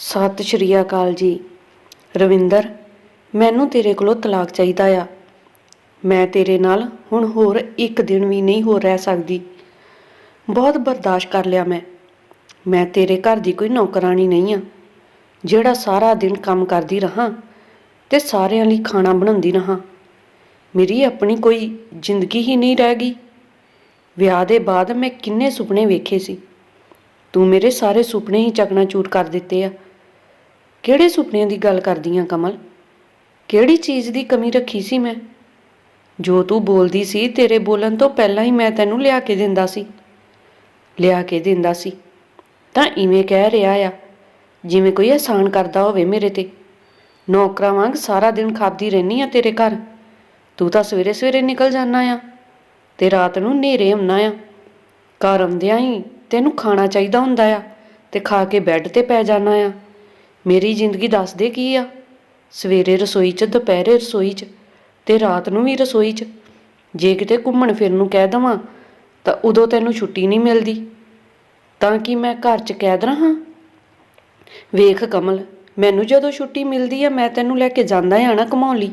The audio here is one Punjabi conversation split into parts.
ਸਤਿ ਸ਼੍ਰੀ ਅਕਾਲ ਜੀ। ਰਵਿੰਦਰ, ਮੈਨੂੰ ਤੇਰੇ ਕੋਲੋਂ ਤਲਾਕ ਚਾਹੀਦਾ ਆ। ਮੈਂ ਤੇਰੇ ਨਾਲ ਹੁਣ ਹੋਰ ਇੱਕ ਦਿਨ ਵੀ ਨਹੀਂ ਹੋਰ ਰਹਿ ਸਕਦੀ। ਬਹੁਤ ਬਰਦਾਸ਼ਤ ਕਰ ਲਿਆ ਮੈਂ। ਮੈਂ ਤੇਰੇ ਘਰ ਦੀ ਕੋਈ ਨੌਕਰਾਨੀ ਨਹੀਂ ਆ। ਜਿਹੜਾ ਸਾਰਾ ਦਿਨ ਕੰਮ ਕਰਦੀ ਰਹਾ ਤੇ ਸਾਰਿਆਂ ਲਈ ਖਾਣਾ ਬਣਾਉਂਦੀ ਰਹਾ। ਮੇਰੀ ਆਪਣੀ ਕੋਈ ਜ਼ਿੰਦਗੀ ਹੀ ਨਹੀਂ ਰਹਿ ਗਈ। ਵਿਆਹ ਦੇ ਬਾਅਦ ਮੈਂ ਕਿੰਨੇ ਸੁਪਨੇ ਵੇਖੇ ਸੀ। ਤੂੰ ਮੇਰੇ ਸਾਰੇ ਸੁਪਨੇ ਹੀ ਚਕਨਾਚੂਰ ਕਰ ਦਿੱਤੇ ਆ। ਕਿਹੜੇ ਸੁਪਨਿਆਂ ਦੀ ਗੱਲ ਕਰਦੀ ਆਂ ਕਮਲ? ਕਿਹੜੀ ਚੀਜ਼ ਦੀ ਕਮੀ ਰੱਖੀ ਸੀ ਮੈਂ? ਜੋ ਤੂੰ ਬੋਲਦੀ ਸੀ, ਤੇਰੇ ਬੋਲਣ ਤੋਂ ਪਹਿਲਾਂ ਹੀ ਮੈਂ ਤੈਨੂੰ ਲਿਆ ਕੇ ਦਿੰਦਾ ਸੀ। ਲਿਆ ਕੇ ਦਿੰਦਾ ਸੀ। ਤਾਂ ਇਵੇਂ ਕਹਿ ਰਿਹਾ ਆ, ਜਿਵੇਂ ਕੋਈ ਆਸਾਨ ਕਰਦਾ ਹੋਵੇ ਮੇਰੇ ਤੇ। ਨੌਕਰਾਂ ਵਾਂਗ ਸਾਰਾ ਦਿਨ ਖਾਪਦੀ ਰਹਿਨੀ ਆ ਤੇਰੇ ਘਰ। ਤੂੰ ਤਾਂ ਸਵੇਰੇ ਸਵੇਰੇ ਨਿਕਲ ਜਾਣਾ ਆ। ਤੇ ਰਾਤ ਨੂੰ ਹਨੇਰੇ ਆਉਣਾ ਆ। ਘਰ ਆਉਂਦਿਆਂ ਹੀ ਤੈਨੂੰ ਖਾਣਾ ਚਾਹੀਦਾ ਹੁੰਦਾ ਆ। ਤੇ ਖਾ ਕੇ ਬੈੱਡ ਤੇ ਪੈ ਜਾਣਾ ਆ। ਮੇਰੀ ਜ਼ਿੰਦਗੀ ਦੱਸ ਦੇ ਕੀ ਆ? ਸਵੇਰੇ ਰਸੋਈ 'ਚ, ਦੁਪਹਿਰੇ ਰਸੋਈ 'ਚ ਤੇ ਰਾਤ ਨੂੰ ਵੀ ਰਸੋਈ 'ਚ। ਜੇ ਕਿਤੇ ਘੁੰਮਣ ਫਿਰਨ ਨੂੰ ਕਹਿ ਦਵਾਂ, ਤਾਂ ਉਦੋਂ ਤੈਨੂੰ ਛੁੱਟੀ ਨਹੀਂ ਮਿਲਦੀ। ਤਾਂ ਕਿ ਮੈਂ ਘਰ 'ਚ ਕੈਦ ਰਹਾਂ? ਵੇਖ ਕਮਲ, ਮੈਨੂੰ ਜਦੋਂ ਛੁੱਟੀ ਮਿਲਦੀ ਆ, ਮੈਂ ਤੈਨੂੰ ਲੈ ਕੇ ਜਾਂਦਾ ਆ ਨਾ ਘੁਮਾਉਣ ਲਈ।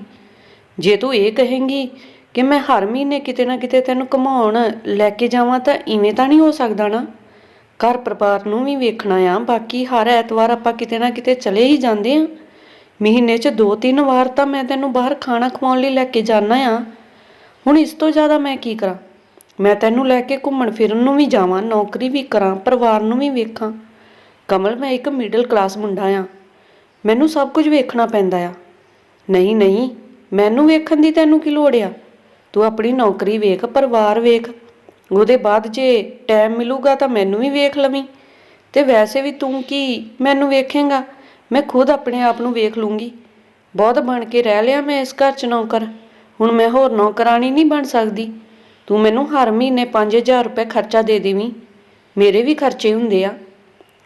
ਜੇ ਤੂੰ ਇਹ ਕਹੇਂਗੀ ਕਿ ਮੈਂ ਹਰ ਮਹੀਨੇ ਕਿਤੇ ਨਾ ਕਿਤੇ ਤੈਨੂੰ ਘੁਮਾਉਣ ਲੈ ਕੇ ਜਾਵਾਂ, ਤਾਂ ਇਵੇਂ ਤਾਂ ਨਹੀਂ ਹੋ ਸਕਦਾ ਨਾ? ਘਰ ਪਰਿਵਾਰ ਨੂੰ ਵੀ ਵੇਖਣਾ ਆ। ਬਾਕੀ ਹਰ ਐਤਵਾਰ ਆਪਾਂ ਕਿਤੇ ਨਾ ਕਿਤੇ ਚਲੇ ਹੀ ਜਾਂਦੇ ਆ। ਮਹੀਨੇ 'ਚ ਦੋ ਤਿੰਨ ਵਾਰ ਤਾਂ ਮੈਂ ਤੈਨੂੰ ਬਾਹਰ ਖਾਣਾ ਖਵਾਉਣ ਲਈ ਲੈ ਕੇ ਜਾਣਾ ਆ। ਹੁਣ ਇਸ ਤੋਂ ਜ਼ਿਆਦਾ ਮੈਂ ਕੀ ਕਰਾਂ? ਮੈਂ ਤੈਨੂੰ ਲੈ ਕੇ ਘੁੰਮਣ ਫਿਰਨ ਨੂੰ ਵੀ ਜਾਵਾਂ, ਨੌਕਰੀ ਵੀ ਕਰਾਂ, ਪਰਿਵਾਰ ਨੂੰ ਵੀ ਵੇਖਾਂ। ਕਮਲ, ਮੈਂ ਇੱਕ ਮਿਡਲ ਕਲਾਸ ਮੁੰਡਾ ਆ। ਮੈਨੂੰ ਸਭ ਕੁਝ ਵੇਖਣਾ ਪੈਂਦਾ ਆ। ਨਹੀਂ ਨਹੀਂ, ਮੈਨੂੰ ਵੇਖਣ ਦੀ ਤੈਨੂੰ ਕੀ ਲੋੜ ਆ? ਤੂੰ ਆਪਣੀ ਨੌਕਰੀ ਵੇਖ, ਪਰਿਵਾਰ ਵੇਖ। ਉਹਦੇ ਬਾਅਦ ਜੇ ਟਾਈਮ ਮਿਲੂਗਾ ਤਾਂ ਮੈਨੂੰ ਵੀ ਵੇਖ ਲਵੀਂ। ਤੇ ਵੈਸੇ ਵੀ ਤੂੰ ਕੀ ਮੈਨੂੰ ਵੇਖੇਂਗਾ? ਮੈਂ ਖੁਦ ਆਪਣੇ ਆਪ ਨੂੰ ਵੇਖ ਲੂੰਗੀ। ਬਹੁਤ ਬਣ ਕੇ ਰਹਿ ਲਿਆ ਮੈਂ ਇਸ ਘਰ 'ਚ ਨੌਕਰ। ਹੁਣ ਮੈਂ ਹੋਰ ਨੌਕਰਾਨੀ ਨਹੀਂ ਬਣ ਸਕਦੀ। ਤੂੰ ਮੈਨੂੰ ਹਰ ਮਹੀਨੇ 5000 ਰੁਪਏ ਖਰਚਾ ਦੇ ਦੇਵੀਂ। ਮੇਰੇ ਵੀ ਖਰਚੇ ਹੁੰਦੇ ਆ।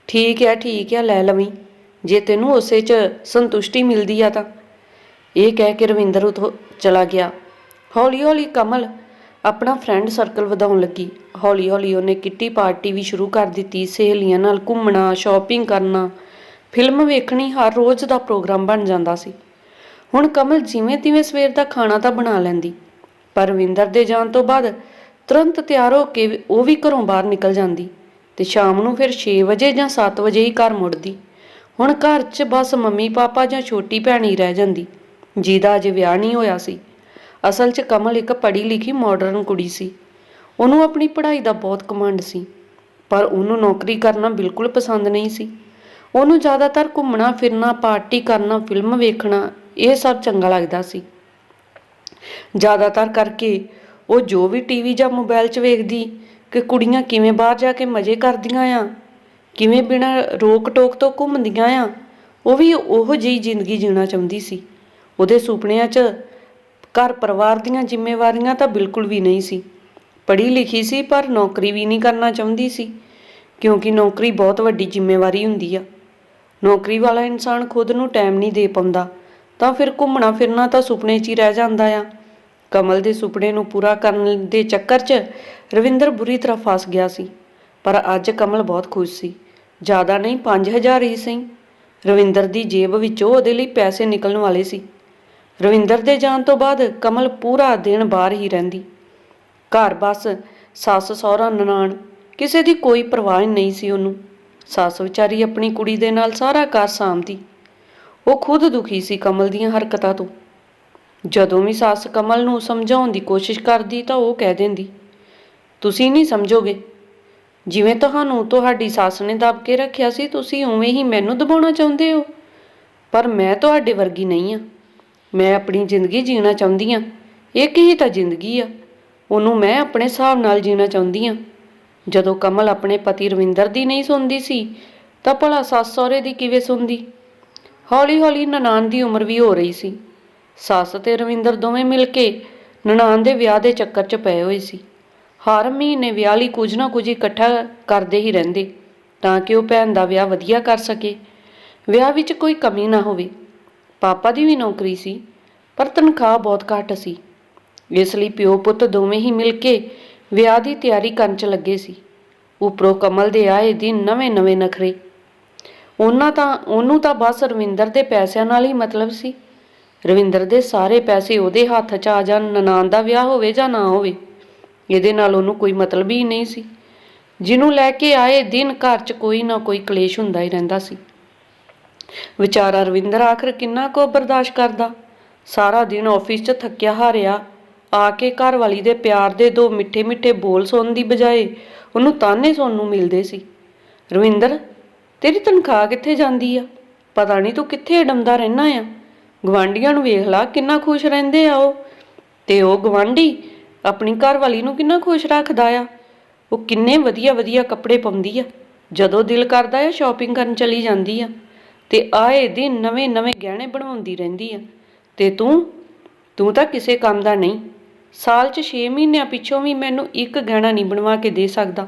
ਠੀਕ ਆ ਠੀਕ ਆ, ਲੈ ਲਵੀਂ। ਜੇ ਤੈਨੂੰ ਉਸੇ 'ਚ ਸੰਤੁਸ਼ਟੀ ਮਿਲਦੀ ਆ ਤਾਂ। ਇਹ ਕਹਿ ਕੇ ਰਵਿੰਦਰ ਉਥੋਂ ਚਲਾ ਗਿਆ। ਹੌਲੀ ਹੌਲੀ ਕਮਲ ਆਪਣਾ ਫਰੈਂਡ ਸਰਕਲ ਵਧਾਉਣ ਲੱਗੀ। ਹੌਲੀ ਹੌਲੀ ਉਹਨੇ ਕਿੱਟੀ ਪਾਰਟੀ ਵੀ ਸ਼ੁਰੂ ਕਰ ਦਿੱਤੀ, ਸਹੇਲੀਆਂ ਨਾਲ ਘੁੰਮਣਾ ਸ਼ਾਪਿੰਗ ਕਰਨਾ। ਫਿਲਮ ਵੇਖਣੀ ਹਰ ਰੋਜ਼ ਦਾ ਪ੍ਰੋਗਰਾਮ ਬਣ ਜਾਂਦਾ ਸੀ। ਹੁਣ ਕਮਲ ਜਿਵੇਂ ਤਿਵੇਂ ਸਵੇਰ ਦਾ ਖਾਣਾ ਤਾਂ ਬਣਾ ਲੈਂਦੀ। ਪਰ ਰਵਿੰਦਰ ਦੇ ਜਾਣ ਤੋਂ ਬਾਅਦ ਤੁਰੰਤ ਤਿਆਰ ਹੋ ਕੇ ਉਹ ਵੀ ਘਰੋਂ ਬਾਹਰ ਨਿਕਲ ਜਾਂਦੀ ਤੇ ਸ਼ਾਮ ਨੂੰ ਫਿਰ 6 ਵਜੇ ਜਾਂ 7 ਵਜੇ ਹੀ ਘਰ ਮੁੜਦੀ। ਹੁਣ ਘਰ 'ਚ ਬਸ ਮੰਮੀ ਪਾਪਾ ਜਾਂ ਛੋਟੀ ਭੈਣ ਹੀ ਰਹਿ ਜਾਂਦੀ। ਜਿਹਦਾ ਅਜੇ ਵਿਆਹ ਨਹੀਂ ਹੋਇਆ ਸੀ। ਅਸਲ 'ਚ ਕਮਲ ਇੱਕ ਪੜ੍ਹੀ ਲਿਖੀ ਮਾਡਰਨ ਕੁੜੀ ਸੀ। ਉਹਨੂੰ ਆਪਣੀ ਪੜ੍ਹਾਈ ਦਾ ਬਹੁਤ ਕਮਾਂਡ ਸੀ, ਪਰ ਉਹਨੂੰ ਨੌਕਰੀ ਕਰਨਾ ਬਿਲਕੁਲ ਪਸੰਦ ਨਹੀਂ ਸੀ। ਉਹਨੂੰ ਜ਼ਿਆਦਾਤਰ ਘੁੰਮਣਾ, ਫਿਰਨਾ, ਪਾਰਟੀ ਕਰਨਾ ਫਿਲਮ ਵੇਖਣਾ, ਇਹ ਸਭ ਚੰਗਾ ਲੱਗਦਾ ਸੀ। ਜ਼ਿਆਦਾਤਰ ਕਰਕੇ ਉਹ ਜੋ ਵੀ ਟੀਵੀ ਜਾਂ ਮੋਬਾਈਲ 'ਚ ਵੇਖਦੀ ਕਿ ਕੁੜੀਆਂ ਕਿਵੇਂ ਬਾਹਰ ਜਾ ਕੇ ਮਜ਼ੇ ਕਰਦੀਆਂ ਆ, ਕਿਵੇਂ ਬਿਨਾਂ ਰੋਕ ਟੋਕ ਤੋਂ ਘੁੰਮਦੀਆਂ ਆ, ਉਹ ਵੀ ਉਹੋ ਜਿਹੀ ਜ਼ਿੰਦਗੀ ਜੀਣਾ ਚਾਹੁੰਦੀ ਸੀ। ਉਹਦੇ ਸੁਪਨਿਆਂ 'ਚ ਘਰ ਪਰਿਵਾਰ ਦੀਆਂ ਜ਼ਿੰਮੇਵਾਰੀਆਂ ਤਾਂ ਬਿਲਕੁਲ ਵੀ ਨਹੀਂ ਸੀ। ਪੜ੍ਹੀ ਲਿਖੀ ਸੀ, ਪਰ ਨੌਕਰੀ ਵੀ ਨਹੀਂ ਕਰਨਾ ਚਾਹੁੰਦੀ ਸੀ, ਕਿਉਂਕਿ ਨੌਕਰੀ ਬਹੁਤ ਵੱਡੀ ਜ਼ਿੰਮੇਵਾਰੀ ਹੁੰਦੀ ਆ। ਨੌਕਰੀ ਵਾਲਾ ਇਨਸਾਨ ਖੁਦ ਨੂੰ ਟਾਈਮ ਨਹੀਂ ਦੇ ਪਾਉਂਦਾ, ਤਾਂ ਫਿਰ ਘੁੰਮਣਾ ਫਿਰਨਾ ਤਾਂ ਸੁਪਨੇ 'ਚ ਹੀ ਰਹਿ ਜਾਂਦਾ ਆ। ਕਮਲ ਦੇ ਸੁਪਨੇ ਨੂੰ ਪੂਰਾ ਕਰਨ ਦੇ ਚੱਕਰ 'ਚ ਰਵਿੰਦਰ ਬੁਰੀ ਤਰ੍ਹਾਂ ਫਸ ਗਿਆ ਸੀ, ਪਰ ਅੱਜ ਕਮਲ ਬਹੁਤ ਖੁਸ਼ ਸੀ। ਜ਼ਿਆਦਾ ਨਹੀਂ 5000 ਹੀ ਸਹੀ। ਰਵਿੰਦਰ ਦੀ ਜੇਬ ਵਿੱਚੋਂ ਉਹਦੇ ਲਈ ਪੈਸੇ ਨਿਕਲਣ ਵਾਲੇ ਸੀ। ਰਵਿੰਦਰ ਦੇ ਜਾਣ ਤੋਂ ਬਾਅਦ ਕਮਲ ਪੂਰਾ ਦਿਨ ਬਾਹਰ ਹੀ ਰਹਿੰਦੀ। ਘਰ ਬਸ, ਸੱਸ, ਸਹੁਰਾ, ਨਨਾਣ, ਕਿਸੇ ਦੀ ਕੋਈ ਪਰਵਾਹ ਨਹੀਂ ਸੀ ਉਹਨੂੰ। ਸੱਸ ਵਿਚਾਰੀ ਆਪਣੀ ਕੁੜੀ ਦੇ ਨਾਲ ਸਾਰਾ ਘਰ ਸਾਂਭਦੀ। ਉਹ ਖੁਦ ਦੁਖੀ ਸੀ ਕਮਲ ਦੀਆਂ ਹਰਕਤਾਂ ਤੋਂ। ਜਦੋਂ ਵੀ ਸੱਸ ਕਮਲ ਨੂੰ ਸਮਝਾਉਣ ਦੀ ਕੋਸ਼ਿਸ਼ ਕਰਦੀ ਤਾਂ ਉਹ ਕਹਿ ਦਿੰਦੀ, ਤੁਸੀਂ ਨਹੀਂ ਸਮਝੋਗੇ? ਜਿਵੇਂ ਤੁਹਾਨੂੰ ਤੁਹਾਡੀ ਸੱਸ ਨੇ ਦਬ ਕੇ ਰੱਖਿਆ ਸੀ, ਤੁਸੀਂ ਉਵੇਂ ਹੀ ਮੈਨੂੰ ਦਬਾਉਣਾ ਚਾਹੁੰਦੇ ਹੋ? ਪਰ ਮੈਂ ਤੁਹਾਡੇ ਵਰਗੀ ਨਹੀਂ ਆ ਮੈਂ ਆਪਣੀ ਜ਼ਿੰਦਗੀ ਜੀਣਾ ਚਾਹੁੰਦੀ ਆ ਇੱਕ ਹੀ ਤਾਂ ਜ਼ਿੰਦਗੀ ਆ? ਉਹਨੂੰ ਮੈਂ ਆਪਣੇ ਹਿਸਾਬ ਨਾਲ ਜੀਣਾ ਚਾਹੁੰਦੀ ਆ ਜਦੋਂ ਕਮਲ ਆਪਣੇ ਪਤੀ ਰਵਿੰਦਰ ਦੀ ਨਹੀਂ ਸੁਣਦੀ ਸੀ, ਤਾਂ ਭਲਾ ਸੱਸ ਸਹੁਰੇ ਦੀ ਕਿਵੇਂ ਸੁਣਦੀ? ਹੌਲੀ ਹੌਲੀ ਨਨਾਨ ਦੀ ਉਮਰ ਵੀ ਹੋ ਰਹੀ ਸੀ। ਸੱਸ ਤੇ ਰਵਿੰਦਰ ਦੋਵੇਂ ਮਿਲ ਕੇ ਨਨਾਨ ਦੇ ਵਿਆਹ ਦੇ ਚੱਕਰ 'ਚ ਪਏ ਹੋਏ ਸੀ। ਹਰ ਮਹੀਨੇ ਵਿਆਹ ਲਈ ਕੁਝ ਨਾ ਕੁਝ ਇਕੱਠਾ ਕਰਦੇ ਹੀ ਰਹਿੰਦੇ, ਤਾਂ ਕਿ ਉਹ ਭੈਣ ਦਾ ਵਿਆਹ ਵਧੀਆ ਕਰ ਸਕੇ। ਵਿਆਹ ਵਿੱਚ ਕੋਈ ਕਮੀ ਨਾ ਹੋਵੇ। ਪਾਪਾ ਦੀ ਵੀ ਨੌਕਰੀ ਸੀ, ਪਰ ਤਨਖਾਹ ਬਹੁਤ ਘੱਟ ਸੀ। ਇਸ ਲਈ ਪਿਓ ਪੁੱਤ ਦੋਵੇਂ ਹੀ ਮਿਲ ਕੇ ਵਿਆਹ ਦੀ ਤਿਆਰੀ ਕਰਨ 'ਚ ਲੱਗੇ ਸੀ। ਉਪਰੋਂ ਕਮਲ ਦੇ ਆਏ ਦਿਨ ਨਵੇਂ-ਨਵੇਂ ਨਖਰੇ। ਉਹਨਾਂ ਤਾਂ, ਉਹਨੂੰ ਤਾਂ ਬਸ ਰਵਿੰਦਰ ਦੇ ਪੈਸਿਆਂ ਨਾਲ ਹੀ ਮਤਲਬ ਸੀ। ਰਵਿੰਦਰ ਦੇ ਸਾਰੇ ਪੈਸੇ ਉਹਦੇ ਹੱਥ 'ਚ ਆ ਜਾਣ, ਨਨਾਣ ਦਾ ਵਿਆਹ ਹੋਵੇ ਜਾਂ ਨਾ ਹੋਵੇ, ਇਹਦੇ ਨਾਲ ਉਹਨੂੰ ਕੋਈ ਮਤਲਬ ਹੀ ਨਹੀਂ ਸੀ। ਜਿਹਨੂੰ ਲੈ ਕੇ ਆਏ ਦਿਨ ਘਰ 'ਚ ਕੋਈ ਨਾ ਕੋਈ ਕਲੇਸ਼ ਹੁੰਦਾ ਹੀ ਰਹਿੰਦਾ ਸੀ। ਵਿਚਾਰਾ ਰਵਿੰਦਰ ਆਖਰ ਕਿੰਨਾ ਕੋ ਬਰਦਾਸ਼ਤ ਕਰਦਾ? ਸਾਰਾ ਦਿਨ ਆਫਿਸ 'ਚ ਥੱਕਿਆ ਹਾਰਿਆ, ਆ ਕੇ ਘਰ ਵਾਲੀ ਦੇ ਪਿਆਰ ਦੇ ਦੋ ਮਿੱਠੇ ਮਿੱਠੇ ਬੋਲ ਸੁਣਨ ਦੀ ਬਜਾਏ ਉਹਨੂੰ ਤਾਨੇ ਸੁਣਨ ਨੂੰ ਮਿਲਦੇ ਸੀ। ਰਵਿੰਦਰ, ਤੇਰੀ ਤਨਖਾਹ ਕਿੱਥੇ ਜਾਂਦੀ ਆ? ਪਤਾ ਨਹੀਂ ਤੂੰ ਕਿੱਥੇ ਡੰਦਾ ਰਹਿਣਾ ਆ? ਗਵਾਂਢੀਆਂ ਨੂੰ ਵੇਖ ਲਾ, ਕਿੰਨਾ ਖੁਸ਼ ਰਹਿੰਦੇ ਆ ਉਹ। ਤੇ ਉਹ ਗਵਾਂਢੀ ਆਪਣੀ ਘਰ ਵਾਲੀ ਨੂੰ ਕਿੰਨਾ ਖੁਸ਼ ਰੱਖਦਾ ਆ? ਉਹ ਕਿੰਨੇ ਵਧੀਆ ਵਧੀਆ ਕੱਪੜੇ ਪਾਉਂਦੀ ਆ। ਜਦੋਂ ਦਿਲ ਕਰਦਾ ਆ ਸ਼ਾਪਿੰਗ ਕਰਨ ਚਲੀ ਜਾਂਦੀ ਆ। ਤੇ ਆਏ ਦਿਨ ਨਵੇਂ ਨਵੇਂ ਗਹਿਣੇ ਬਣਵਾਉਂਦੀ ਰਹਿੰਦੀ ਆ। ਤੇ ਤੂੰ ਤੂੰ ਤਾਂ ਕਿਸੇ ਕੰਮ ਦਾ ਨਹੀਂ। ਸਾਲ 'ਚ 6 ਮਹੀਨਿਆਂ ਪਿੱਛੋਂ ਵੀ ਮੈਨੂੰ ਇੱਕ ਗਹਿਣਾ ਨਹੀਂ ਬਣਵਾ ਕੇ ਦੇ ਸਕਦਾ।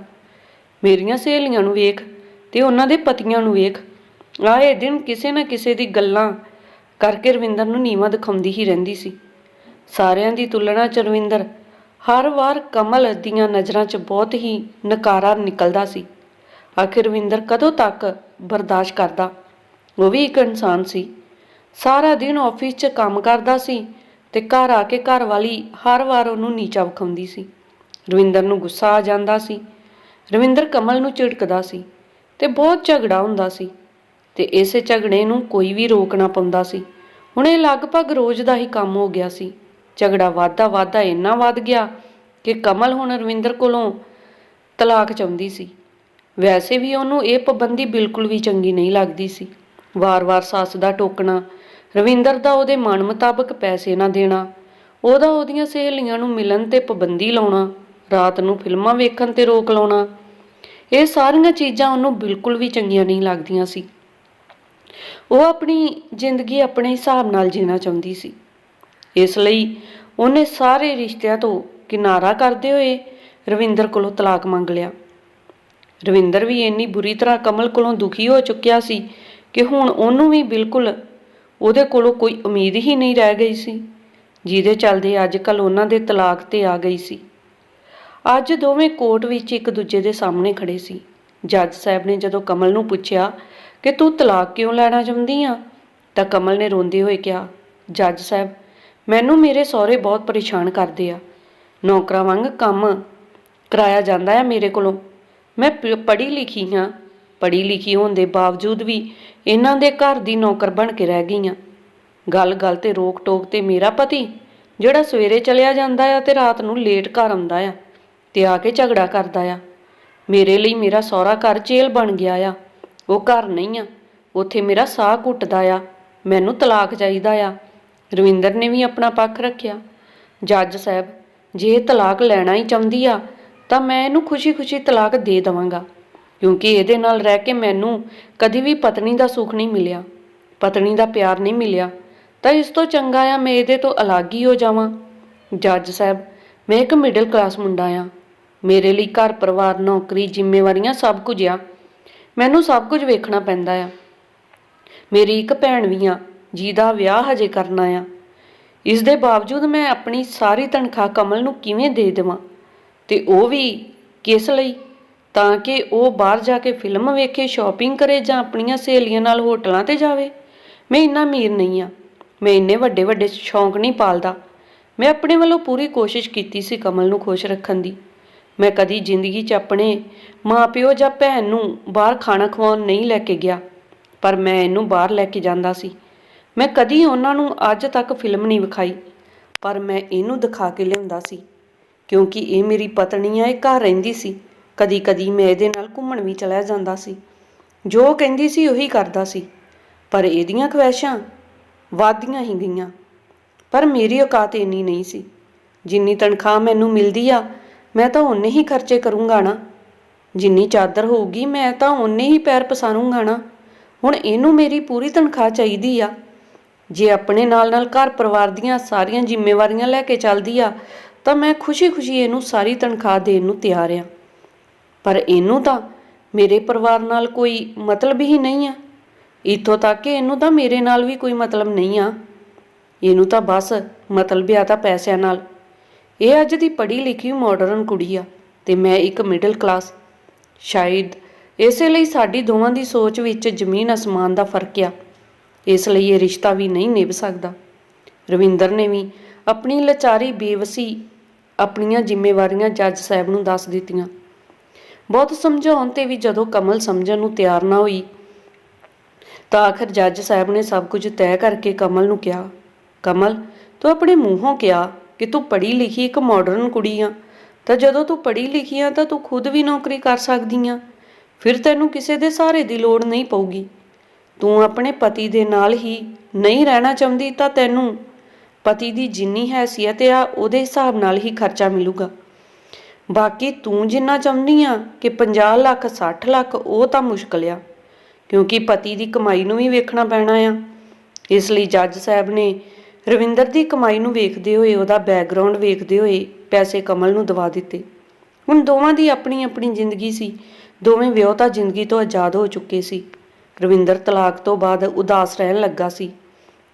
ਮੇਰੀਆਂ ਸਹੇਲੀਆਂ ਨੂੰ ਵੇਖ ਤੇ ਉਹਨਾਂ ਦੇ ਪਤੀਆਂ ਨੂੰ ਵੇਖ। ਆਏ ਦਿਨ ਕਿਸੇ ਨਾ ਕਿਸੇ ਦੀ ਗੱਲਾਂ ਕਰਕੇ ਰਵਿੰਦਰ ਨੂੰ ਨੀਵਾਂ ਦਿਖਾਉਂਦੀ ਹੀ ਰਹਿੰਦੀ ਸੀ। ਸਾਰਿਆਂ ਦੀ ਤੁਲਨਾ ਚ ਰਵਿੰਦਰ ਹਰ ਵਾਰ ਕਮਲ ਦੀਆਂ ਨਜ਼ਰਾਂ 'ਚ ਬਹੁਤ ਹੀ ਨਕਾਰਾ ਨਿਕਲਦਾ ਸੀ। ਆਖਿਰ ਰਵਿੰਦਰ ਕਦੋਂ ਤੱਕ ਬਰਦਾਸ਼ਤ ਕਰਦਾ? ਉਹ ਵੀ ਇੱਕ ਇਨਸਾਨ ਸੀ। ਸਾਰਾ ਦਿਨ ਆਫਿਸ 'ਚ ਕੰਮ ਕਰਦਾ ਸੀ ਤੇ ਘਰ ਆ ਕੇ ਘਰ ਵਾਲੀ ਹਰ ਵਾਰ ਉਹਨੂੰ ਨੀਚਾ ਵਿਖਾਉਂਦੀ ਸੀ। ਰਵਿੰਦਰ ਨੂੰ ਗੁੱਸਾ ਆ ਜਾਂਦਾ ਸੀ। ਰਵਿੰਦਰ ਕਮਲ ਨੂੰ ਝਿੜਕਦਾ ਸੀ ਤੇ ਬਹੁਤ ਝਗੜਾ ਹੁੰਦਾ ਸੀ ਤੇ ਇਸੇ ਝਗੜੇ ਨੂੰ ਕੋਈ ਵੀ ਰੋਕ ਨਾ ਪਾਉਂਦਾ ਸੀ। ਹੁਣ ਇਹ ਲਗਭਗ ਰੋਜ਼ ਦਾ ਹੀ ਕੰਮ ਹੋ ਗਿਆ ਸੀ। ਝਗੜਾ ਵਾਧਾ ਵਾਧਾ ਇੰਨਾ ਵੱਧ ਗਿਆ ਕਿ ਕਮਲ ਹੁਣ ਰਵਿੰਦਰ ਕੋਲੋਂ ਤਲਾਕ ਚਾਹੁੰਦੀ ਸੀ। ਵੈਸੇ ਵੀ ਉਹਨੂੰ ਇਹ ਪਾਬੰਦੀ ਬਿਲਕੁਲ ਵੀ ਚੰਗੀ ਨਹੀਂ ਲੱਗਦੀ ਸੀ। ਵਾਰ-ਵਾਰ ਸੱਸ ਦਾ ਟੋਕਣਾ, ਰਵਿੰਦਰ ਦਾ ਉਹਦੇ ਮਨ ਮੁਤਾਬਕ ਪੈਸੇ ਨਾ ਦੇਣਾ, ਉਹਦਾ ਉਹਦੀਆਂ ਸਹੇਲੀਆਂ ਨੂੰ ਮਿਲਣ ਤੇ ਪਾਬੰਦੀ ਲਾਉਣਾ, ਰਾਤ ਨੂੰ ਫਿਲਮਾਂ ਵੇਖਣ ਤੇ ਰੋਕ ਲਾਉਣਾ, ਇਹ ਸਾਰੀਆਂ ਚੀਜ਼ਾਂ ਉਹਨੂੰ ਬਿਲਕੁਲ ਵੀ ਚੰਗੀਆਂ ਨਹੀਂ ਲੱਗਦੀਆਂ ਸੀ। ਉਹ ਆਪਣੀ ਜ਼ਿੰਦਗੀ ਆਪਣੇ ਹਿਸਾਬ ਨਾਲ ਜੀਣਾ ਚਾਹੁੰਦੀ ਸੀ। ਇਸ ਲਈ ਉਹਨੇ ਸਾਰੇ ਰਿਸ਼ਤਿਆਂ ਤੋਂ ਕਿਨਾਰਾ ਕਰਦੇ ਹੋਏ ਰਵਿੰਦਰ ਕੋਲੋਂ ਤਲਾਕ ਮੰਗ ਲਿਆ। ਰਵਿੰਦਰ ਵੀ ਇੰਨੀ ਬੁਰੀ ਤਰ੍ਹਾਂ ਕਮਲ ਕੋਲੋਂ ਦੁਖੀ ਹੋ ਚੁੱਕਿਆ ਸੀ ਕਿ ਹੁਣ ਉਹਨੂੰ ਵੀ ਬਿਲਕੁਲ ਉਹਦੇ ਕੋਲੋਂ ਕੋਈ ਉਮੀਦ ਹੀ ਨਹੀਂ ਰਹਿ ਗਈ ਸੀ, ਜਿਹਦੇ ਚੱਲਦੇ ਅੱਜ ਕੱਲ ਉਹਨਾਂ ਦੇ ਤਲਾਕ ਤੇ ਆ ਗਈ ਸੀ। ਅੱਜ ਦੋਵੇਂ ਕੋਰਟ ਵਿੱਚ ਇੱਕ ਦੂਜੇ ਦੇ ਸਾਹਮਣੇ ਖੜੇ ਸੀ। ਜੱਜ ਸਾਹਿਬ ਨੇ ਜਦੋਂ ਕਮਲ ਨੂੰ ਪੁੱਛਿਆ ਕਿ ਤੂੰ ਤਲਾਕ ਕਿਉਂ ਲੈਣਾ ਚਾਹੁੰਦੀ ਆ? ਤਾਂ ਕਮਲ ਨੇ ਰੋਂਦੇ ਹੋਏ ਕਿਹਾ, ਜੱਜ ਸਾਹਿਬ, ਮੈਨੂੰ ਮੇਰੇ ਸਹੁਰੇ ਬਹੁਤ ਪਰੇਸ਼ਾਨ ਕਰਦੇ ਆ। ਨੌਕਰਾਂ ਵਾਂਗ ਕੰਮ ਕਰਾਇਆ ਜਾਂਦਾ ਆ ਮੇਰੇ ਕੋਲੋਂ। ਮੈਂ ਪੜ੍ਹੀ ਲਿਖੀ ਹਾਂ ਪੜ੍ਹੀ ਲਿਖੀ ਹੋਣ ਦੇ ਬਾਵਜੂਦ ਵੀ ਇਹਨਾਂ ਦੇ ਘਰ ਦੀ ਨੌਕਰ ਬਣ ਕੇ ਰਹਿ ਗਈ ਆ ਗੱਲ ਗੱਲ ਤੇ ਰੋਕ ਟੋਕ ਤੇ ਮੇਰਾ ਪਤੀ, ਜਿਹੜਾ ਸਵੇਰੇ ਚਲਿਆ ਜਾਂਦਾ ਆ ਤੇ ਰਾਤ ਨੂੰ ਲੇਟ ਘਰ ਆਉਂਦਾ ਆ, ਤੇ ਆ ਕੇ ਝਗੜਾ ਕਰਦਾ ਆ। ਮੇਰੇ ਲਈ ਮੇਰਾ ਸਹੁਰਾ ਘਰ ਜੇਲ੍ਹ ਬਣ ਗਿਆ ਆ। ਉਹ ਘਰ ਨਹੀਂ ਆ, ਉੱਥੇ ਮੇਰਾ ਸਾਹ ਘੁੱਟਦਾ ਆ, ਮੈਨੂੰ ਤਲਾਕ ਚਾਹੀਦਾ ਆ। ਰਵਿੰਦਰ ਨੇ ਵੀ ਆਪਣਾ ਪੱਖ ਰੱਖਿਆ। ਜੱਜ ਸਾਹਿਬ, ਜੇ ਤਲਾਕ ਲੈਣਾ ਹੀ ਚਾਹੁੰਦੀ ਆ, ਤਾਂ ਮੈਂ ਇਹਨੂੰ ਖੁਸ਼ੀ-ਖੁਸ਼ੀ ਤਲਾਕ ਦੇ ਦਵਾਂਗਾ। ਕਿਉਂਕਿ ਇਹਦੇ ਨਾਲ ਰਹਿ ਕੇ ਮੈਨੂੰ ਕਦੀ ਵੀ ਪਤਨੀ ਦਾ ਸੁੱਖ ਨਹੀਂ ਮਿਲਿਆ, ਪਤਨੀ ਦਾ ਪਿਆਰ ਨਹੀਂ ਮਿਲਿਆ। ਤਾਂ ਇਸ ਤੋਂ ਚੰਗਾ ਆ ਮੈਂ ਇਹਦੇ ਤੋਂ ਅਲੱਗ ਹੀ ਹੋ ਜਾਵਾਂ। ਜੱਜ ਸਾਹਿਬ, ਮੈਂ ਇੱਕ ਮਿਡਲ ਕਲਾਸ ਮੁੰਡਾ ਆ। ਮੇਰੇ ਲਈ ਘਰ ਪਰਿਵਾਰ, ਨੌਕਰੀ, ਜ਼ਿੰਮੇਵਾਰੀਆਂ ਸਭ ਕੁਝ ਆ। ਮੈਨੂੰ ਸਭ ਕੁਝ ਵੇਖਣਾ ਪੈਂਦਾ ਆ। ਮੇਰੀ ਇੱਕ ਭੈਣ ਵੀ ਆ, ਜਿਹਦਾ ਵਿਆਹ ਹਜੇ ਕਰਨਾ ਆ। ਇਸ ਦੇ ਬਾਵਜੂਦ ਮੈਂ ਆਪਣੀ ਸਾਰੀ ਤਨਖਾਹ ਕਮਲ ਨੂੰ ਕਿਵੇਂ ਦੇ ਦੇਵਾਂ? ਤੇ ਉਹ ਵੀ ਕਿਸ ਲਈ? ਤਾਂ ਕਿ ਉਹ ਬਾਹਰ ਜਾ ਕੇ ਫਿਲਮ ਵੇਖੇ ਸ਼ਾਪਿੰਗ ਕਰੇ ਜਾਂ ਆਪਣੀਆਂ ਸਹੇਲੀਆਂ ਨਾਲ ਹੋਟਲਾਂ ਤੇ ਜਾਵੇ। ਮੈਂ ਇੰਨਾ ਅਮੀਰ ਨਹੀਂ ਆ ਮੈਂ ਇੰਨੇ ਵੱਡੇ ਵੱਡੇ ਸ਼ੌਂਕ ਨਹੀਂ ਪਾਲਦਾ। ਮੈਂ ਆਪਣੇ ਵੱਲੋਂ ਪੂਰੀ ਕੋਸ਼ਿਸ਼ ਕੀਤੀ ਸੀ ਕਮਲ ਨੂੰ ਖੁਸ਼ ਰੱਖਣ ਦੀ। ਮੈਂ ਕਦੀ ਜ਼ਿੰਦਗੀ 'ਚ ਆਪਣੇ ਮਾਪਿਓ ਜਾਂ ਭੈਣ ਨੂੰ ਬਾਹਰ ਖਾਣਾ ਖਵਾਉਣ ਨਹੀਂ ਲੈ ਕੇ ਗਿਆ, ਪਰ ਮੈਂ ਇਹਨੂੰ ਬਾਹਰ ਲੈ ਕੇ ਜਾਂਦਾ ਸੀ। ਮੈਂ ਕਦੀ ਉਹਨਾਂ ਨੂੰ ਅੱਜ ਤੱਕ ਫਿਲਮ ਨਹੀਂ ਵਿਖਾਈ, ਪਰ ਮੈਂ ਇਹਨੂੰ ਦਿਖਾ ਕੇ ਲਿਆਉਂਦਾ ਸੀ। ਕਿਉਂਕਿ ਇਹ ਮੇਰੀ ਪਤਨੀ ਆ, ਇਹ ਘਰ ਰਹਿੰਦੀ ਸੀ। ਕਦੀ ਕਦੀ ਮੈਂ ਇਹਦੇ ਨਾਲ ਘੁੰਮਣ ਵੀ ਚਲਾ ਜਾਂਦਾ ਸੀ। ਜੋ ਕਹਿੰਦੀ ਸੀ ਉਹੀ ਕਰਦਾ ਸੀ। ਪਰ ਇਹਦੀਆਂ ਖਵਾਇਸ਼ਾਂ ਵਾਧੀਆਂ ਹੀ ਗਈਆਂ। ਪਰ ਮੇਰੀ ਔਕਾਤ ਇੰਨੀ ਨਹੀਂ ਸੀ। ਜਿੰਨੀ ਤਨਖਾਹ ਮੈਨੂੰ ਮਿਲਦੀ ਆ, ਮੈਂ ਤਾਂ ਉਨੇ ਹੀ ਖਰਚੇ ਕਰੂੰਗਾ ਨਾ। ਜਿੰਨੀ ਚਾਦਰ ਹੋਊਗੀ, ਮੈਂ ਤਾਂ ਉਨੇ ਹੀ ਪੈਰ ਪਸਾਰੂੰਗਾ ਨਾ। ਹੁਣ ਇਹਨੂੰ ਮੇਰੀ ਪੂਰੀ ਤਨਖਾਹ ਚਾਹੀਦੀ ਆ। ਜੇ ਆਪਣੇ ਨਾਲ-ਨਾਲ ਘਰ ਪਰਿਵਾਰ ਦੀਆਂ ਸਾਰੀਆਂ ਜ਼ਿੰਮੇਵਾਰੀਆਂ ਲੈ ਕੇ ਚੱਲਦੀ ਆ, ਤਾਂ ਮੈਂ ਖੁਸ਼ੀ-ਖੁਸ਼ੀ ਇਹਨੂੰ ਸਾਰੀ ਤਨਖਾਹ ਦੇਣ ਨੂੰ ਤਿਆਰ ਆ। ਪਰ ਇਹਨੂੰ ਤਾਂ ਮੇਰੇ ਪਰਿਵਾਰ ਨਾਲ ਕੋਈ ਮਤਲਬ ਹੀ ਨਹੀਂ ਆ। ਇੱਥੋਂ ਤੱਕ ਕਿ ਇਹਨੂੰ ਤਾਂ ਮੇਰੇ ਨਾਲ ਵੀ ਕੋਈ ਮਤਲਬ ਨਹੀਂ ਆ। ਇਹਨੂੰ ਤਾਂ ਬਸ ਮਤਲਬ ਆ ਤਾਂ ਪੈਸਿਆਂ ਨਾਲ। ਇਹ ਅੱਜ ਦੀ ਪੜ੍ਹੀ ਲਿਖੀ ਮਾਡਰਨ ਕੁੜੀ ਆ ਤੇ ਮੈਂ ਇੱਕ ਮਿਡਲ ਕਲਾਸ ਸ਼ਾਇਦ ਇਸੇ ਲਈ ਸਾਡੀ ਦੋਵਾਂ ਦੀ ਸੋਚ ਵਿੱਚ ਜ਼ਮੀਨ ਅਸਮਾਨ ਦਾ ਫ਼ਰਕ ਆ। ਇਸ ਲਈ ਇਹ ਰਿਸ਼ਤਾ ਵੀ ਨਹੀਂ ਨਿਭ ਸਕਦਾ। ਰਵਿੰਦਰ ਨੇ ਵੀ ਆਪਣੀ ਲਚਾਰੀ ਬੇਵਸੀ ਆਪਣੀਆਂ ਜ਼ਿੰਮੇਵਾਰੀਆਂ ਜੱਜ ਸਾਹਿਬ ਨੂੰ ਦੱਸ ਦਿੱਤੀਆਂ। ਬਹੁਤ ਸਮਝਾਉਣ ਤੇ ਵੀ ਜਦੋਂ ਕਮਲ ਸਮਝਣ ਨੂੰ ਤਿਆਰ ਨਾ ਹੋਈ, ਤਾਂ ਆਖਰ ਜੱਜ ਸਾਹਿਬ ਨੇ ਸਭ ਕੁਝ ਤੈਅ ਕਰਕੇ ਕਮਲ ਨੂੰ ਕਿਹਾ, ਕਮਲ, ਤੂੰ ਆਪਣੇ ਮੂੰਹੋਂ ਕਿਹਾ ਕਿ ਤੂੰ ਪੜ੍ਹੀ ਲਿਖੀ ਇੱਕ ਮਾਡਰਨ ਕੁੜੀ ਆ, ਤਾਂ ਜਦੋਂ ਤੂੰ ਪੜ੍ਹੀ ਲਿਖੀ ਆ ਤਾਂ ਤੂੰ ਖੁਦ ਵੀ ਨੌਕਰੀ ਕਰ ਸਕਦੀ ਆ, ਫਿਰ ਤੈਨੂੰ ਕਿਸੇ ਦੇ ਸਹਾਰੇ ਦੀ ਲੋੜ ਨਹੀਂ ਪਊਗੀ। ਤੂੰ ਆਪਣੇ ਪਤੀ ਦੇ ਨਾਲ ਹੀ ਨਹੀਂ ਰਹਿਣਾ ਚਾਹੁੰਦੀ ਤਾਂ ਤੈਨੂੰ ਪਤੀ ਦੀ ਜਿੰਨੀ ਹੈਸੀਅਤ ਆ ਉਹਦੇ ਹਿਸਾਬ ਨਾਲ ਹੀ ਖਰਚਾ ਮਿਲੂਗਾ। ਬਾਕੀ ਤੂੰ ਜਿੰਨਾ ਚਾਹੁੰਦੀ ਆ ਕਿ 50 ਲੱਖ 60 ਲੱਖ, ਉਹ ਤਾਂ ਮੁਸ਼ਕਲ ਆ। ਕਿਉਂਕਿ ਪਤੀ ਦੀ ਕਮਾਈ ਨੂੰ ਵੀ ਵੇਖਣਾ ਪੈਣਾ ਆ। ਇਸ ਲਈ ਜੱਜ ਸਾਹਿਬ ਨੇ ਰਵਿੰਦਰ ਦੀ ਕਮਾਈ ਨੂੰ ਵੇਖਦੇ ਹੋਏ ਉਹਦਾ ਬੈਕਗ੍ਰਾਉਂਡ ਵੇਖਦੇ ਹੋਏ ਪੈਸੇ ਕਮਲ ਨੂੰ ਦਵਾ ਦਿੱਤੇ। ਹੁਣ ਦੋਵਾਂ ਦੀ ਆਪਣੀ ਆਪਣੀ ਜ਼ਿੰਦਗੀ ਸੀ। ਦੋਵੇਂ ਵਿਆਹੁਤਾ ਜ਼ਿੰਦਗੀ ਤੋਂ ਆਜ਼ਾਦ ਹੋ ਚੁੱਕੇ ਸੀ। ਰਵਿੰਦਰ ਤਲਾਕ ਤੋਂ ਬਾਅਦ ਉਦਾਸ ਰਹਿਣ ਲੱਗਾ ਸੀ।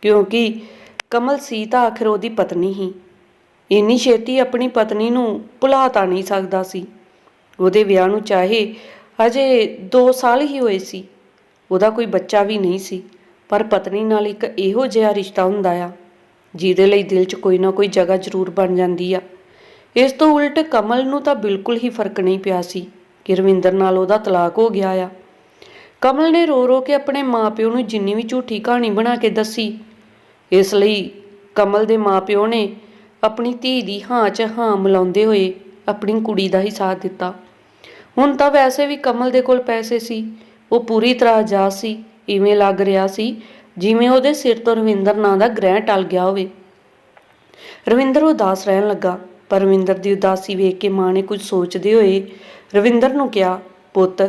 ਕਿਉਂਕਿ ਕਮਲ ਸੀ ਤਾਂ ਆਖਿਰ ਉਹਦੀ ਪਤਨੀ ਹੀ। ਇੰਨੀ ਛੇਤੀ ਆਪਣੀ ਪਤਨੀ ਨੂੰ ਭੁਲਾ ਤਾਂ ਨਹੀਂ ਸਕਦਾ ਸੀ। ਉਹਦੇ ਵਿਆਹ ਨੂੰ ਚਾਹੇ ਅਜੇ 2 ਸਾਲ ਹੀ ਹੋਏ ਸੀ। ਉਹਦਾ ਕੋਈ ਬੱਚਾ ਵੀ ਨਹੀਂ ਸੀ, ਪਰ ਪਤਨੀ ਨਾਲ ਇੱਕ ਇਹੋ ਜਿਹਾ ਰਿਸ਼ਤਾ ਹੁੰਦਾ ਆ, ਜਿਹਦੇ ਲਈ ਦਿਲ 'ਚ ਕੋਈ ਨਾ ਕੋਈ ਜਗ੍ਹਾ ਜ਼ਰੂਰ ਬਣ ਜਾਂਦੀ ਆ। ਇਸ ਤੋਂ ਉਲਟ ਕਮਲ ਨੂੰ ਤਾਂ ਬਿਲਕੁਲ ਹੀ ਫ਼ਰਕ ਨਹੀਂ ਪਿਆ ਸੀ ਕਿ ਰਵਿੰਦਰ ਨਾਲ ਉਹਦਾ ਤਲਾਕ ਹੋ ਗਿਆ ਆ। ਕਮਲ ਨੇ ਰੋ ਰੋ ਕੇ ਆਪਣੇ ਮਾਪਿਓ ਨੂੰ ਜਿੰਨੀ ਵੀ ਝੂਠੀ ਕਹਾਣੀ ਬਣਾ ਕੇ ਦੱਸੀ, ਇਸ ਲਈ ਕਮਲ ਦੇ ਮਾਪਿਓ ਨੇ ਆਪਣੀ ਧੀ ਦੀ ਹਾਂ 'ਚ ਹਾਂ ਮਿਲਾਉਂਦੇ ਹੋਏ ਆਪਣੀ ਕੁੜੀ ਦਾ ਹੀ ਸਾਥ ਦਿੱਤਾ। ਹੁਣ ਤਾਂ ਵੈਸੇ ਵੀ ਕਮਲ ਦੇ ਕੋਲ ਪੈਸੇ ਸੀ। ਉਹ ਪੂਰੀ ਤਰ੍ਹਾਂ ਆਜ਼ਾਦ ਸੀ, ਇਵੇਂ ਲੱਗ ਰਿਹਾ ਸੀ ਜਿਵੇਂ ਉਹਦੇ ਸਿਰ ਤੋਂ ਰਵਿੰਦਰ ਨਾਂ ਦਾ ਗ੍ਰਹਿ ਟਲ ਗਿਆ ਹੋਵੇ। ਰਵਿੰਦਰ ਉਦਾਸ ਰਹਿਣ ਲੱਗਾ, ਪਰ ਰਵਿੰਦਰ ਦੀ ਉਦਾਸੀ ਵੇਖ ਕੇ ਮਾਂ ਨੇ ਕੁਝ ਸੋਚਦੇ ਹੋਏ ਰਵਿੰਦਰ ਨੂੰ ਕਿਹਾ, ਪੁੱਤ,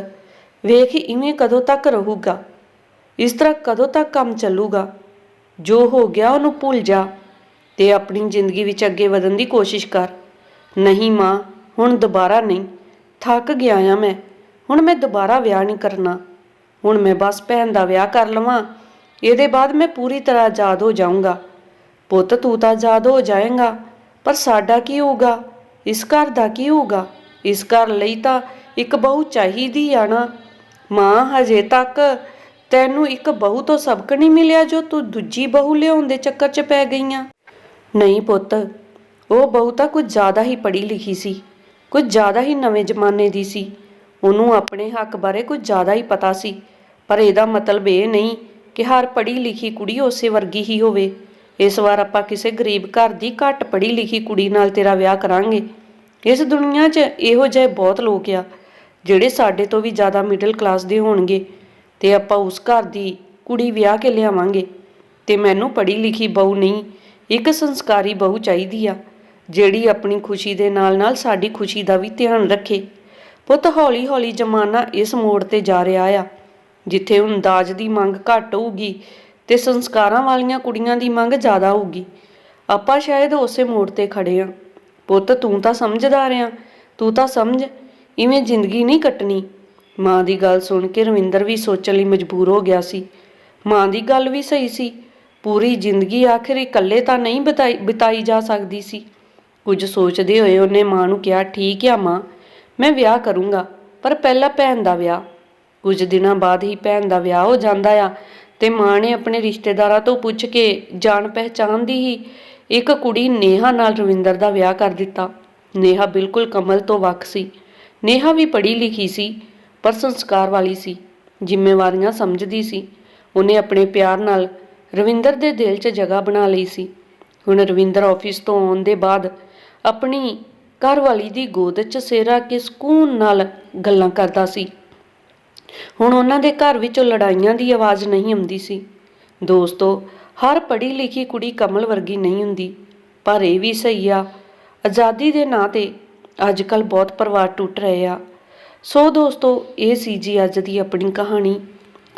ਵੇਖ ਇਵੇਂ ਕਦੋਂ ਤੱਕ ਰਹੂਗਾ? ਇਸ ਤਰ੍ਹਾਂ ਕਦੋਂ ਤੱਕ ਕੰਮ ਚੱਲੂਗਾ? ਜੋ ਹੋ ਗਿਆ ਉਹਨੂੰ ਭੁੱਲ ਜਾ। ਤੇ ਆਪਣੀ ਜ਼ਿੰਦਗੀ ਵਿੱਚ ਅੱਗੇ ਵਧਣ ਦੀ ਕੋਸ਼ਿਸ਼ ਕਰ। ਨਹੀਂ ਮਾਂ, ਹੁਣ ਦੁਬਾਰਾ ਨਹੀਂ। ਥੱਕ ਗਿਆ ਆ ਮੈਂ। ਹੁਣ ਮੈਂ ਦੁਬਾਰਾ ਵਿਆਹ ਨਹੀਂ ਕਰਨਾ। ਹੁਣ ਮੈਂ ਬਸ ਭੈਣ ਦਾ ਵਿਆਹ ਕਰ ਲਵਾਂ। ਇਹਦੇ ਬਾਅਦ ਮੈਂ ਪੂਰੀ ਤਰ੍ਹਾਂ ਆਜ਼ਾਦ ਹੋ ਜਾਊਂਗਾ। ਪੁੱਤ, ਤੂੰ ਤਾਂ ਆਜ਼ਾਦ ਹੋ ਜਾਏਗਾ। ਪਰ ਸਾਡਾ ਕੀ ਹੋਊਗਾ? ਇਸ ਘਰ ਦਾ ਕੀ ਹੋਊਗਾ? ਇਸ ਘਰ ਲਈ ਤਾਂ ਇੱਕ ਬਹੂ ਚਾਹੀਦੀ ਆ ਨਾ। ਮਾਂ, ਹਜੇ ਤੱਕ ਤੈਨੂੰ ਇੱਕ ਬਹੂ ਤੋਂ ਸਬਕ ਨਹੀਂ ਮਿਲਿਆ ਜੋ ਤੂੰ ਦੂਜੀ ਬਹੂ ਲਿਆਉਣ ਦੇ ਚੱਕਰ 'ਚ ਪੈ ਗਈਆਂ। ਨਹੀਂ ਪੁੱਤ, ਉਹ ਬਹੁਤਾ ਕੁਝ ਜ਼ਿਆਦਾ ਹੀ ਪੜ੍ਹੀ ਲਿਖੀ ਸੀ, ਕੁਝ ਜ਼ਿਆਦਾ ਹੀ ਨਵੇਂ ਜ਼ਮਾਨੇ ਦੀ ਸੀ। ਉਹਨੂੰ ਆਪਣੇ ਹੱਕ ਬਾਰੇ ਕੁਝ ਜ਼ਿਆਦਾ ਹੀ ਪਤਾ ਸੀ, ਪਰ ਇਹਦਾ ਮਤਲਬ ਇਹ ਨਹੀਂ ਕਿ ਹਰ ਪੜ੍ਹੀ ਲਿਖੀ ਕੁੜੀ ਉਸੇ ਵਰਗੀ ਹੀ ਹੋਵੇ। ਇਸ ਵਾਰ ਆਪਾਂ ਕਿਸੇ ਗਰੀਬ ਘਰ ਦੀ ਘੱਟ ਪੜ੍ਹੀ ਲਿਖੀ ਕੁੜੀ ਨਾਲ ਤੇਰਾ ਵਿਆਹ ਕਰਾਂਗੇ। ਇਸ ਦੁਨੀਆ 'ਚ ਇਹੋ ਜਿਹੇ ਬਹੁਤ ਲੋਕ ਆ, ਜਿਹੜੇ ਸਾਡੇ ਤੋਂ ਵੀ ਜ਼ਿਆਦਾ ਮਿਡਲ ਕਲਾਸ ਦੇ ਹੋਣਗੇ ਤੇ ਆਪਾਂ ਉਸ ਘਰ ਦੀ ਕੁੜੀ ਵਿਆਹ ਕੇ ਲਿਆਵਾਂਗੇ। ਤੇ ਮੈਨੂੰ ਪੜ੍ਹੀ ਲਿਖੀ ਬਹੂ ਨਹੀਂ ਇੱਕ ਸੰਸਕਾਰੀ ਬਹੂ ਚਾਹੀਦੀ ਆ, ਜਿਹੜੀ ਆਪਣੀ ਖੁਸ਼ੀ ਦੇ ਨਾਲ-ਨਾਲ ਸਾਡੀ ਖੁਸ਼ੀ ਦਾ ਵੀ ਧਿਆਨ ਰੱਖੇ। ਪੁੱਤ ਹੌਲੀ-ਹੌਲੀ ਜ਼ਮਾਨਾ ਇਸ ਮੋੜ ਤੇ ਜਾ ਰਿਹਾ ਆ, ਜਿੱਥੇ ਹੁਣ ਦਾਜ ਦੀ ਮੰਗ ਘੱਟ ਹੋਊਗੀ ਤੇ ਸੰਸਕਾਰਾਂ ਵਾਲੀਆਂ ਕੁੜੀਆਂ ਦੀ ਮੰਗ ਜ਼ਿਆਦਾ ਹੋਊਗੀ। ਆਪਾਂ ਸ਼ਾਇਦ ਉਸੇ ਮੋੜ ਤੇ ਖੜੇ ਆ। ਪੁੱਤ, ਤੂੰ ਤਾਂ ਸਮਝਦਾਰ ਆ ਤੂੰ ਤਾਂ ਸਮਝ, ਇਵੇਂ ਜ਼ਿੰਦਗੀ ਨਹੀਂ ਕੱਟਣੀ। ਮਾਂ ਦੀ ਗੱਲ ਸੁਣ ਕੇ ਰਵਿੰਦਰ ਵੀ ਸੋਚਣ ਲਈ ਮਜਬੂਰ ਹੋ ਗਿਆ ਸੀ। ਮਾਂ ਦੀ ਗੱਲ ਵੀ ਸਹੀ ਸੀ। ਪੂਰੀ ਜ਼ਿੰਦਗੀ ਆਖਿਰ ਇਕੱਲੇ ਤਾਂ ਨਹੀਂ ਬਿਤਾਈ ਬਿਤਾਈ ਜਾ ਸਕਦੀ ਸੀ। ਕੁਝ ਸੋਚਦੇ ਹੋਏ ਉਹਨੇ ਮਾਂ ਨੂੰ ਕਿਹਾ, ਠੀਕ ਆ ਮਾਂ, ਮੈਂ ਵਿਆਹ ਕਰੂੰਗਾ, ਪਰ ਪਹਿਲਾਂ ਭੈਣ ਦਾ ਵਿਆਹ। ਕੁਝ ਦਿਨਾਂ ਬਾਅਦ ਹੀ ਭੈਣ ਦਾ ਵਿਆਹ ਹੋ ਜਾਂਦਾ ਆ ਤੇ ਮਾਂ ਨੇ ਆਪਣੇ ਰਿਸ਼ਤੇਦਾਰਾਂ ਤੋਂ ਪੁੱਛ ਕੇ ਜਾਣ ਪਹਿਚਾਨ ਦੀ ਹੀ ਇੱਕ ਕੁੜੀ ਨੇਹਾ ਨਾਲ ਰਵਿੰਦਰ ਦਾ ਵਿਆਹ ਕਰ ਦਿੱਤਾ। ਨੇਹਾ ਬਿਲਕੁਲ ਕਮਲ ਤੋਂ ਵੱਖ ਸੀ। ਨੇਹਾ ਵੀ ਪੜ੍ਹੀ ਲਿਖੀ ਸੀ, ਪਰ ਸੰਸਕਾਰ ਵਾਲੀ ਸੀ, ਜ਼ਿੰਮੇਵਾਰੀਆਂ ਸਮਝਦੀ ਸੀ। ਉਹਨੇ ਆਪਣੇ ਪਿਆਰ ਨਾਲ ਰਵਿੰਦਰ ਦੇ ਦਿਲ 'ਚ ਜਗ੍ਹਾ ਬਣਾ ਲਈ ਸੀ। ਹੁਣ ਰਵਿੰਦਰ ਆਫਿਸ ਤੋਂ ਆਉਣ ਦੇ ਬਾਅਦ ਆਪਣੀ ਘਰਵਾਲੀ ਦੀ ਗੋਦ 'ਚ ਸਿਰ ਕੇ ਸਕੂਨ ਨਾਲ ਗੱਲਾਂ ਕਰਦਾ ਸੀ। ਹੁਣ ਉਹਨਾਂ ਦੇ ਘਰ ਵਿੱਚੋਂ ਲੜਾਈਆਂ ਦੀ ਆਵਾਜ਼ ਨਹੀਂ ਆਉਂਦੀ ਸੀ। ਦੋਸਤੋ, ਹਰ ਪੜ੍ਹੀ ਲਿਖੀ ਕੁੜੀ ਕਮਲ ਵਰਗੀ ਨਹੀਂ ਹੁੰਦੀ, ਪਰ ਇਹ ਵੀ ਸਹੀ ਆ, ਆਜ਼ਾਦੀ ਦੇ ਨਾਂ ਤੇ ਅੱਜ ਕੱਲ ਬਹੁਤ ਪਰਿਵਾਰ ਟੁੱਟ ਰਹੇ ਆ। ਸੋ ਦੋਸਤੋ, ਇਹ ਸੀ ਜੀ ਅੱਜ ਦੀ ਆਪਣੀ ਕਹਾਣੀ।